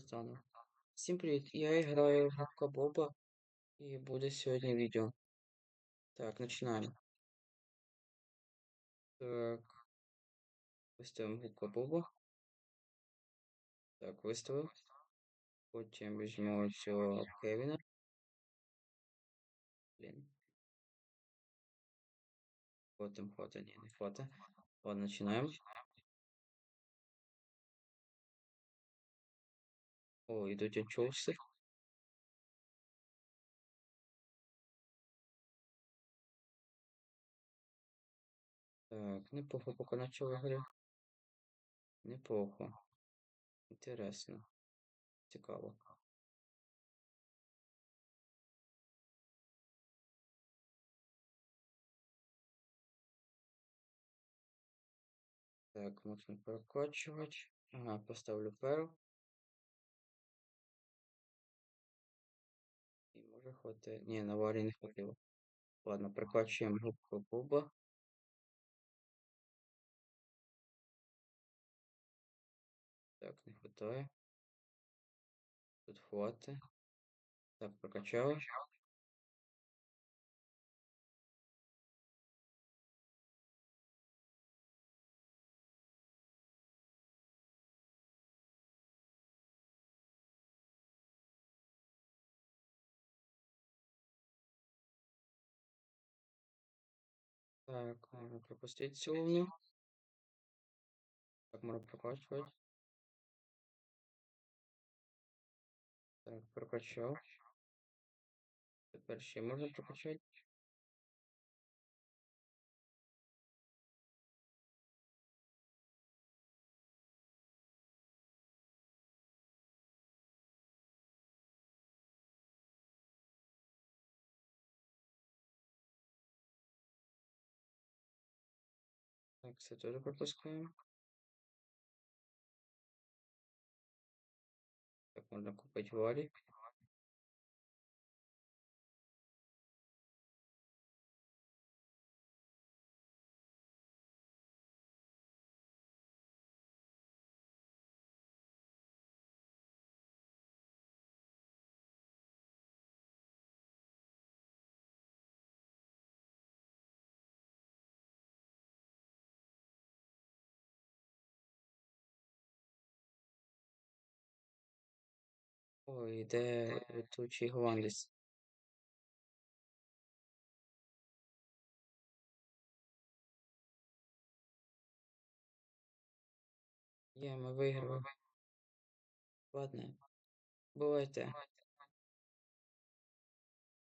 Заново. Всім привіт! Я граю в Губка Боба і буде сьогодні відео. Так, починаємо. Так. Виставимо Губка Боба. Так, виставив. Потім візьмемо цього Кевіна. Блін. Потім хвата, ні, не хвата. Ладно, починаємо. О, йдуть анчоуси. Так, неплохо поки почали гри. Неплохо. Інтересно. Цікаво. Так, можна прокачувати. Ага, поставлю перл. Може хватить. Ні, на варі не хватило. Ладно, прокачуємо губку Боба. Так, не хватає. Тут хватить. Так, прокачали. Так, можно пропустить силу. Так, можно прокачивать. Так, прокачал. Тепер ще можна прокачати. Так, це теж пропускаємо. Так, можна купити валік. Ой, де летучий голландець. Є, ми виграли. Ладно. Бувайте.